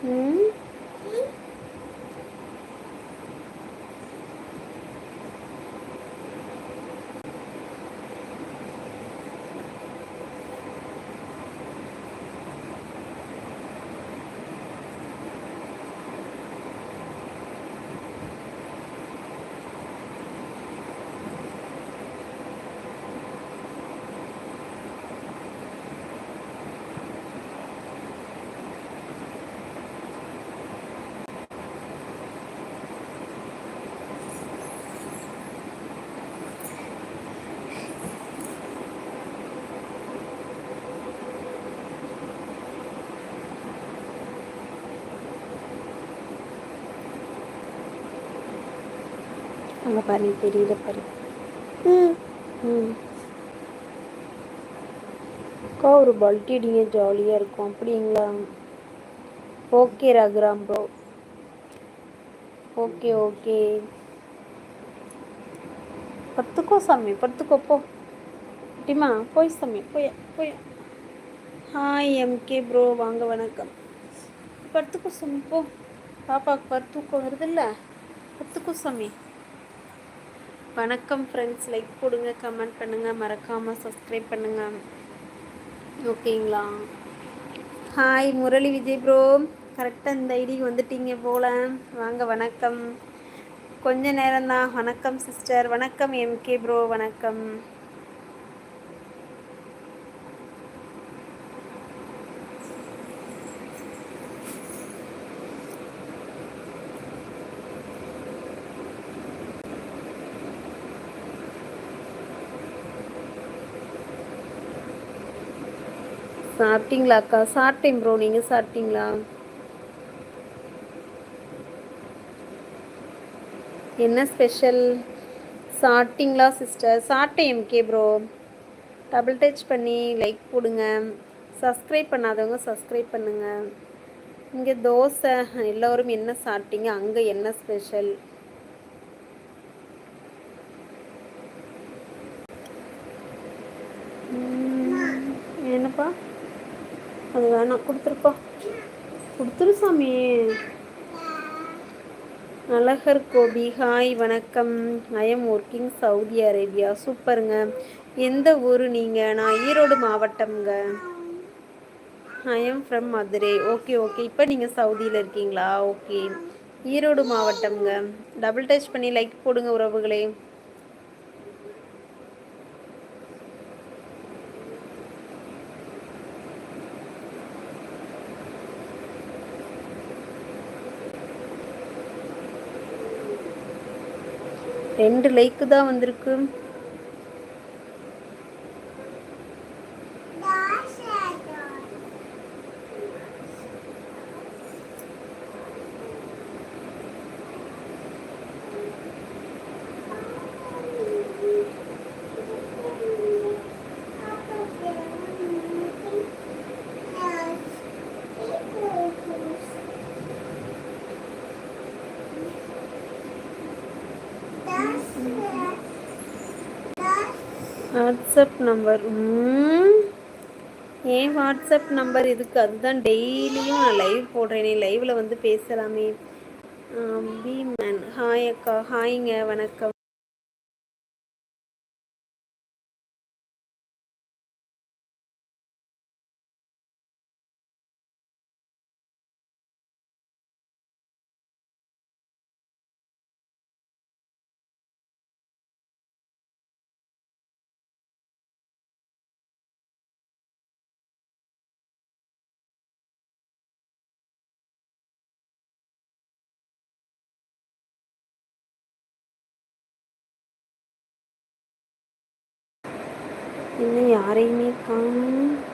Hmm? அங்கே பாரு தெரியல பாரு. ம். ம். அக்கா ஒரு பல்ட்டி அடிங்க ஜாலியாக இருக்கும். அப்படிங்களா? Okay Raghuram bro okay okay. பத்துக்கோ சாமி. பத்துக்கோ போ. டிமா போய் சாமி. போய் போய். ஹாய் எம்கே ப்ரோ வாங்க வணக்கம். படுத்துக்கோ சாமி. போ. பாப்பாவுக்கு பரு தூக்கம் வருதுல்ல பத்துக்கோ சாமி. வணக்கம் ஃப்ரெண்ட்ஸ் லைக் போடுங்க கமெண்ட் பண்ணுங்கள் மறக்காமல் சப்ஸ்கிரைப் பண்ணுங்கள் ஓகேங்களா ஹாய் முரளி விஜய் ப்ரோ கரெக்டாக இந்த ஐடிக்கு வந்துட்டீங்க போல. வாங்க வணக்கம். கொஞ்ச நேரம்தான். வணக்கம் சிஸ்டர் வணக்கம் எம்கே ப்ரோ வணக்கம். சாப்பிட்டீங்களா அக்கா? சாப்பிட்டேன் ப்ரோ நீங்கள் சாப்பிட்டீங்களா? என்ன ஸ்பெஷல் சாப்பிட்டீங்களா சிஸ்டர் சாப்பிட்டேன் எம்கே ப்ரோ டபுள் டச் பண்ணி லைக் போடுங்க. சப்ஸ்கிரைப் பண்ணாதவங்க சப்ஸ்கிரைப் பண்ணுங்கள் இங்கே தோசை எல்லோரும் என்ன சாப்பிட்டீங்க? அங்கே என்ன ஸ்பெஷல் என்னப்பா? அது வேணாம் கொடுத்துருப்பா. கொடுத்துரு சாமி. அழகர் கோபி ஹாய் வணக்கம். I am working Saudi Arabia சூப்பருங்க. எந்த ஊர் நீங்கள் நான் Erode மாவட்டம்ங்க. I am from Madurai. Okay okay இப்போ நீங்கள் சவுதியில் இருக்கீங்களா? ஓகே ஈரோடு மாவட்டம்ங்க. டபுள் டச் பண்ணி லைக் போடுங்க உறவுகளே. ரெண்டு லைக்கு தான் வந்திருக்கு. WhatsApp number. ஏன் வாட்ஸ்அப் நம்பர் இதுக்கு? அதுதான் டெய்லியும் நான் லைவ் போடுறேனே. லைவில் வந்து பேசலாமே. B man. ஹாய் அக்கா. ஹாய்ங்க. வணக்கம். இன்னும் யாரையுமே காணும்.